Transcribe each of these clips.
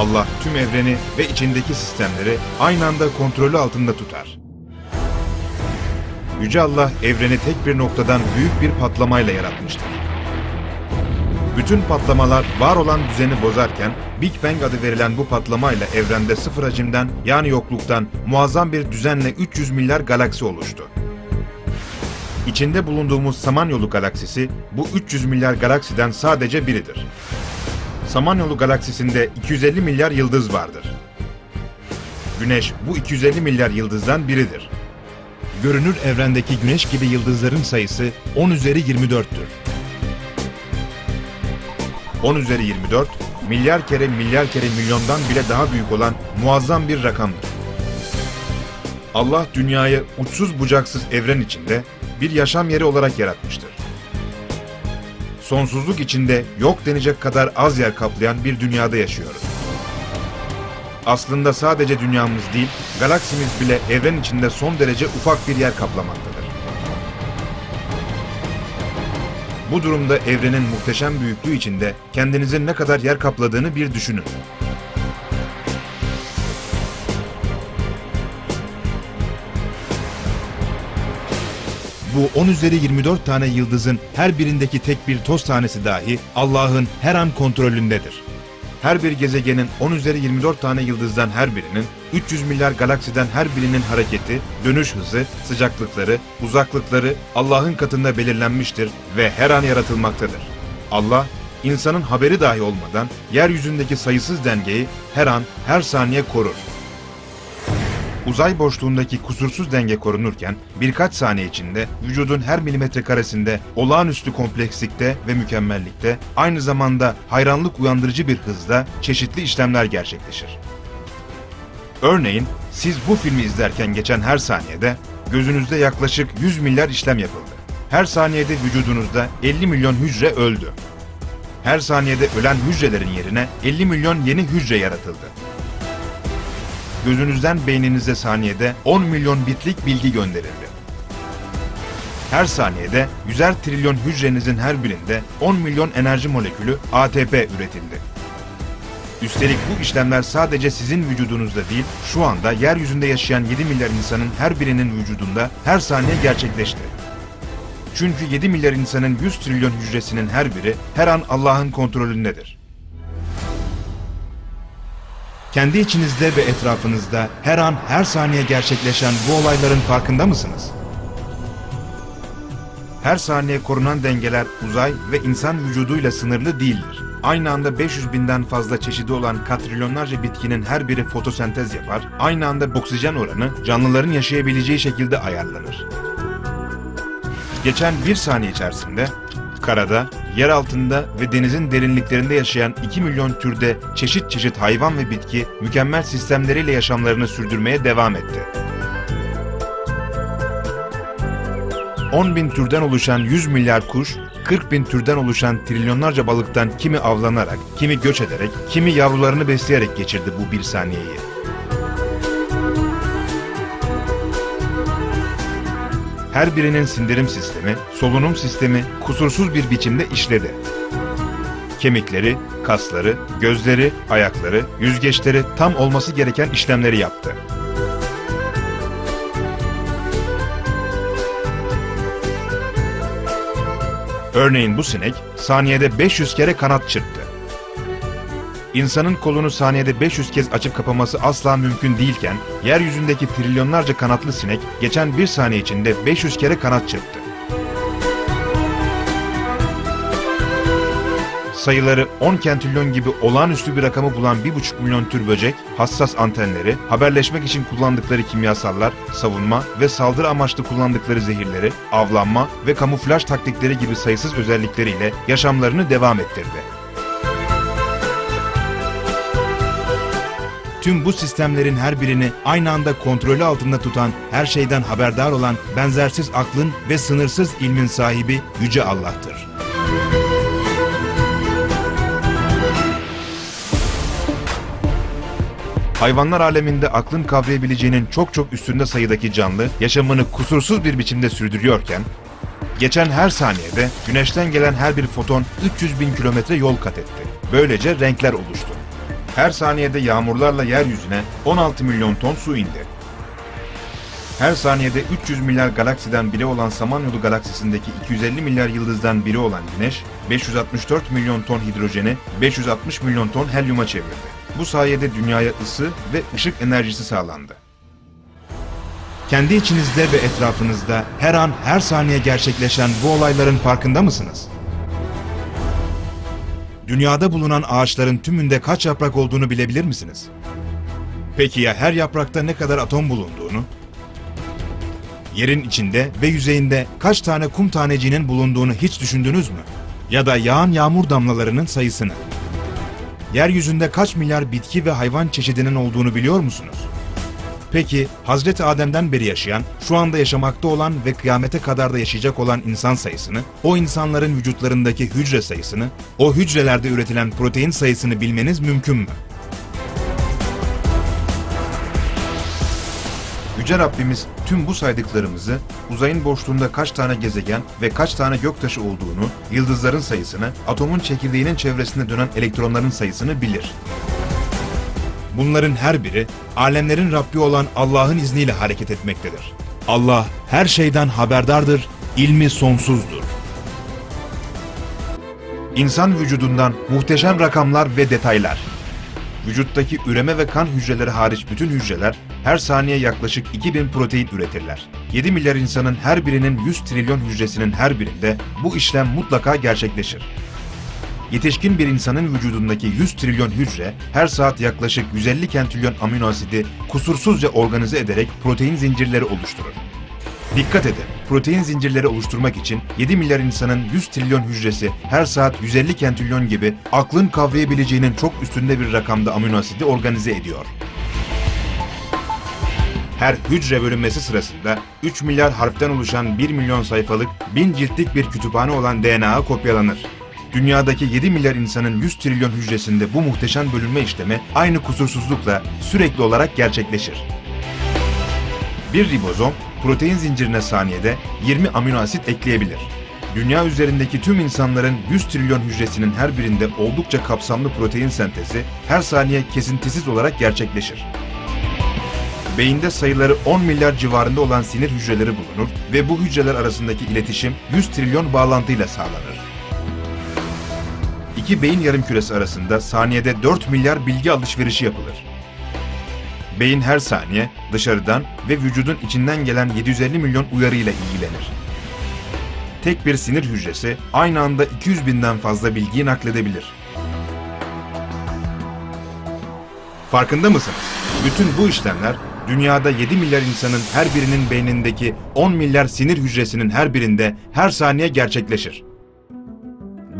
Allah tüm evreni ve içindeki sistemleri aynı anda kontrolü altında tutar. Yüce Allah evreni tek bir noktadan büyük bir patlamayla yaratmıştır. Bütün patlamalar var olan düzeni bozarken Big Bang adı verilen bu patlamayla evrende sıfır hacimden yani yokluktan muazzam bir düzenle 300 milyar galaksi oluştu. İçinde bulunduğumuz Samanyolu galaksisi bu 300 milyar galaksiden sadece biridir. Samanyolu galaksisinde 250 milyar yıldız vardır. Güneş bu 250 milyar yıldızdan biridir. Görünür evrendeki güneş gibi yıldızların sayısı 10 üzeri 24'tür. 10 üzeri 24, milyar kere milyar kere milyondan bile daha büyük olan muazzam bir rakamdır. Allah dünyayı uçsuz bucaksız evren içinde bir yaşam yeri olarak yaratmıştır. Sonsuzluk içinde yok denecek kadar az yer kaplayan bir dünyada yaşıyoruz. Aslında sadece dünyamız değil, galaksimiz bile evren içinde son derece ufak bir yer kaplamaktadır. Bu durumda evrenin muhteşem büyüklüğü içinde kendinizin ne kadar yer kapladığını bir düşünün. Bu 10 üzeri 24 tane yıldızın her birindeki tek bir toz tanesi dahi Allah'ın her an kontrolündedir. Her bir gezegenin 10 üzeri 24 tane yıldızdan her birinin, 300 milyar galaksiden her birinin hareketi, dönüş hızı, sıcaklıkları, uzaklıkları Allah'ın katında belirlenmiştir ve her an yaratılmaktadır. Allah, insanın haberi dahi olmadan yeryüzündeki sayısız dengeyi her an, her saniye korur. Uzay boşluğundaki kusursuz denge korunurken birkaç saniye içinde vücudun her milimetre karesinde olağanüstü komplekslikte ve mükemmellikte aynı zamanda hayranlık uyandırıcı bir hızda çeşitli işlemler gerçekleşir. Örneğin siz bu filmi izlerken geçen her saniyede gözünüzde yaklaşık 100 milyar işlem yapıldı. Her saniyede vücudunuzda 50 milyon hücre öldü. Her saniyede ölen hücrelerin yerine 50 milyon yeni hücre yaratıldı gözünüzden beyninize saniyede 10 milyon bitlik bilgi gönderildi. Her saniyede 100'er trilyon hücrenizin her birinde 10 milyon enerji molekülü ATP üretildi. Üstelik bu işlemler sadece sizin vücudunuzda değil, şu anda yeryüzünde yaşayan 7 milyar insanın her birinin vücudunda her saniye gerçekleşti. Çünkü 7 milyar insanın 100 trilyon hücresinin her biri her an Allah'ın kontrolündedir. Kendi içinizde ve etrafınızda her an her saniye gerçekleşen bu olayların farkında mısınız? Her saniye korunan dengeler uzay ve insan vücuduyla sınırlı değildir. Aynı anda 500 binden fazla çeşidi olan katrilyonlarca bitkinin her biri fotosentez yapar, aynı anda oksijen oranı canlıların yaşayabileceği şekilde ayarlanır. Geçen bir saniye içerisinde karada, yer altında ve denizin derinliklerinde yaşayan 2 milyon türde çeşit çeşit hayvan ve bitki mükemmel sistemleriyle yaşamlarını sürdürmeye devam etti. 10 bin türden oluşan 100 milyar kuş, 40 bin türden oluşan trilyonlarca balıktan kimi avlanarak, kimi göç ederek, kimi yavrularını besleyerek geçirdi bu bir saniyeyi. Her birinin sindirim sistemi, solunum sistemi kusursuz bir biçimde işledi. Kemikleri, kasları, gözleri, ayakları, yüzgeçleri tam olması gereken işlemleri yaptı. Örneğin bu sinek saniyede 500 kere kanat çırptı. İnsanın kolunu saniyede 500 kez açıp kapaması asla mümkün değilken, yeryüzündeki trilyonlarca kanatlı sinek geçen bir saniye içinde 500 kere kanat çırptı. Sayıları 10 kentilyon gibi olağanüstü bir rakamı bulan 1,5 milyon tür böcek, hassas antenleri, haberleşmek için kullandıkları kimyasallar, savunma ve saldırı amaçlı kullandıkları zehirleri, avlanma ve kamuflaj taktikleri gibi sayısız özellikleriyle yaşamlarını devam ettirdi. Tüm bu sistemlerin her birini aynı anda kontrolü altında tutan, her şeyden haberdar olan benzersiz aklın ve sınırsız ilmin sahibi Yüce Allah'tır. Hayvanlar aleminde aklın kavrayabileceğinin çok çok üstünde sayıdaki canlı yaşamını kusursuz bir biçimde sürdürüyorken, geçen her saniyede güneşten gelen her bir foton 300 bin kilometre yol kat etti. Böylece renkler oluştu. Her saniyede yağmurlarla yeryüzüne 16 milyon ton su indi. Her saniyede 300 milyar galaksiden biri olan Samanyolu galaksisindeki 250 milyar yıldızdan biri olan Güneş, 564 milyon ton hidrojeni 560 milyon ton helyuma çevirdi. Bu sayede dünyaya ısı ve ışık enerjisi sağlandı. Kendi içinizde ve etrafınızda her an her saniye gerçekleşen bu olayların farkında mısınız? Dünyada bulunan ağaçların tümünde kaç yaprak olduğunu bilebilir misiniz? Peki ya her yaprakta ne kadar atom bulunduğunu? Yerin içinde ve yüzeyinde kaç tane kum taneciğinin bulunduğunu hiç düşündünüz mü? Ya da yağan yağmur damlalarının sayısını? Yeryüzünde kaç milyar bitki ve hayvan çeşidinin olduğunu biliyor musunuz? Peki Hazreti Adem'den beri yaşayan, şu anda yaşamakta olan ve kıyamete kadar da yaşayacak olan insan sayısını, o insanların vücutlarındaki hücre sayısını, o hücrelerde üretilen protein sayısını bilmeniz mümkün mü? Yüce Rabbimiz tüm bu saydıklarımızı, uzayın boşluğunda kaç tane gezegen ve kaç tane göktaşı olduğunu, yıldızların sayısını, atomun çekirdeğinin çevresinde dönen elektronların sayısını bilir. Bunların her biri alemlerin Rabbi olan Allah'ın izniyle hareket etmektedir. Allah her şeyden haberdardır, ilmi sonsuzdur. İnsan vücudundan muhteşem rakamlar ve detaylar. Vücuttaki üreme ve kan hücreleri hariç bütün hücreler her saniye yaklaşık 2000 protein üretirler. 7 milyar insanın her birinin 100 trilyon hücresinin her birinde bu işlem mutlaka gerçekleşir. Yetişkin bir insanın vücudundaki 100 trilyon hücre her saat yaklaşık 150 kentrilyon amino asidi kusursuzca organize ederek protein zincirleri oluşturur. Dikkat edin, protein zincirleri oluşturmak için 7 milyar insanın 100 trilyon hücresi her saat 150 kentrilyon gibi aklın kavrayabileceğinin çok üstünde bir rakamda amino asidi organize ediyor. Her hücre bölünmesi sırasında 3 milyar harften oluşan 1 milyon sayfalık 1000 ciltlik bir kütüphane olan DNA kopyalanır. Dünyadaki 7 milyar insanın 100 trilyon hücresinde bu muhteşem bölünme işlemi aynı kusursuzlukla sürekli olarak gerçekleşir. Bir ribozom, protein zincirine saniyede 20 amino asit ekleyebilir. Dünya üzerindeki tüm insanların 100 trilyon hücresinin her birinde oldukça kapsamlı protein sentezi her saniye kesintisiz olarak gerçekleşir. Beyinde sayıları 10 milyar civarında olan sinir hücreleri bulunur ve bu hücreler arasındaki iletişim 100 trilyon bağlantıyla sağlanır. İki beyin yarımküresi arasında saniyede 4 milyar bilgi alışverişi yapılır. Beyin her saniye dışarıdan ve vücudun içinden gelen 750 milyon uyarıyla ilgilenir. Tek bir sinir hücresi aynı anda 200 binden fazla bilgiyi nakledebilir. Farkında mısınız? Bütün bu işlemler dünyada 7 milyar insanın her birinin beynindeki 10 milyar sinir hücresinin her birinde her saniye gerçekleşir.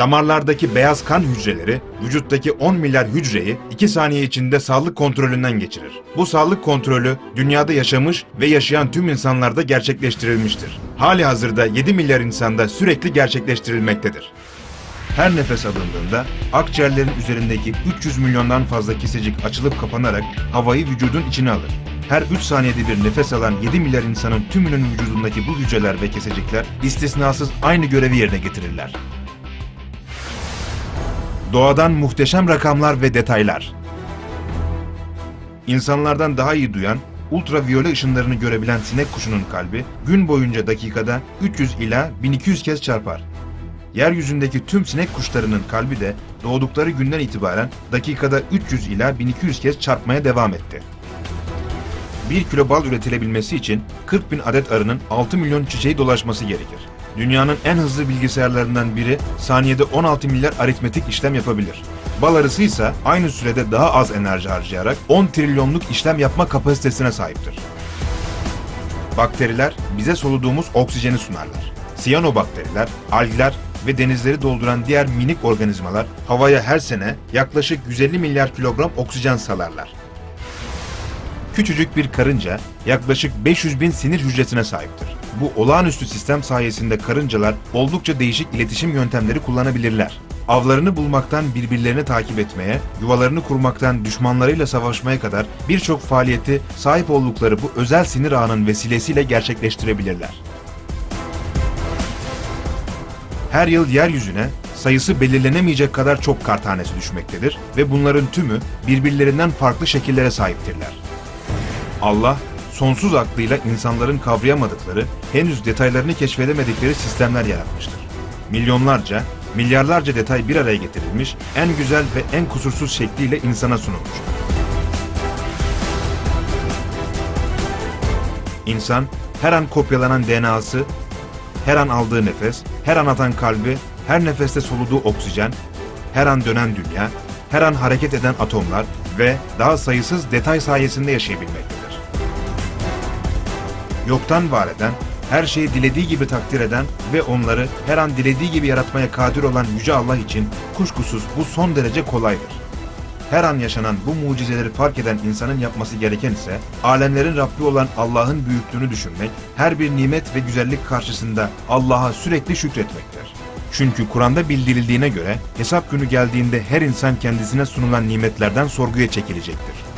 Damarlardaki beyaz kan hücreleri vücuttaki 10 milyar hücreyi 2 saniye içinde sağlık kontrolünden geçirir. Bu sağlık kontrolü dünyada yaşamış ve yaşayan tüm insanlarda gerçekleştirilmiştir. Hali hazırda 7 milyar insanda sürekli gerçekleştirilmektedir. Her nefes alındığında akciğerlerin üzerindeki 300 milyondan fazla kesecik açılıp kapanarak havayı vücudun içine alır. Her 3 saniyede bir nefes alan 7 milyar insanın tümünün vücudundaki bu hücreler ve kesecikler istisnasız aynı görevi yerine getirirler. Doğadan muhteşem rakamlar ve detaylar. İnsanlardan daha iyi duyan, ultraviyole ışınlarını görebilen sinek kuşunun kalbi gün boyunca dakikada 300 ila 1200 kez çarpar. Yeryüzündeki tüm sinek kuşlarının kalbi de doğdukları günden itibaren dakikada 300 ila 1200 kez çarpmaya devam etti. 1 kilo bal üretilebilmesi için 40 bin adet arının 6 milyon çiçeği dolaşması gerekir. Dünyanın en hızlı bilgisayarlarından biri saniyede 16 milyar aritmetik işlem yapabilir. Bal arısı ise aynı sürede daha az enerji harcayarak 10 trilyonluk işlem yapma kapasitesine sahiptir. Bakteriler bize soluduğumuz oksijeni sunarlar. Siyanobakteriler, algler ve denizleri dolduran diğer minik organizmalar havaya her sene yaklaşık 150 milyar kilogram oksijen salarlar. Küçücük bir karınca yaklaşık 500 bin sinir hücresine sahiptir. Bu olağanüstü sistem sayesinde karıncalar oldukça değişik iletişim yöntemleri kullanabilirler. Avlarını bulmaktan birbirlerini takip etmeye, yuvalarını kurmaktan düşmanlarıyla savaşmaya kadar birçok faaliyeti sahip oldukları bu özel sinir ağının vesilesiyle gerçekleştirebilirler. Her yıl yeryüzüne sayısı belirlenemeyecek kadar çok kar tanesi düşmektedir ve bunların tümü birbirlerinden farklı şekillere sahiptirler. Allah, sonsuz aklıyla insanların kavrayamadıkları, henüz detaylarını keşfedemedikleri sistemler yaratmıştır. Milyonlarca, milyarlarca detay bir araya getirilmiş, en güzel ve en kusursuz şekliyle insana sunulmuştur. İnsan, her an kopyalanan DNA'sı, her an aldığı nefes, her an atan kalbi, her nefeste soluduğu oksijen, her an dönen dünya, her an hareket eden atomlar ve daha sayısız detay sayesinde yaşayabilmektedir. Yoktan var eden, her şeyi dilediği gibi takdir eden ve onları her an dilediği gibi yaratmaya kadir olan Yüce Allah için kuşkusuz bu son derece kolaydır. Her an yaşanan bu mucizeleri fark eden insanın yapması gereken ise alemlerin Rabbi olan Allah'ın büyüklüğünü düşünmek, her bir nimet ve güzellik karşısında Allah'a sürekli şükretmektir. Çünkü Kur'an'da bildirildiğine göre hesap günü geldiğinde her insan kendisine sunulan nimetlerden sorguya çekilecektir.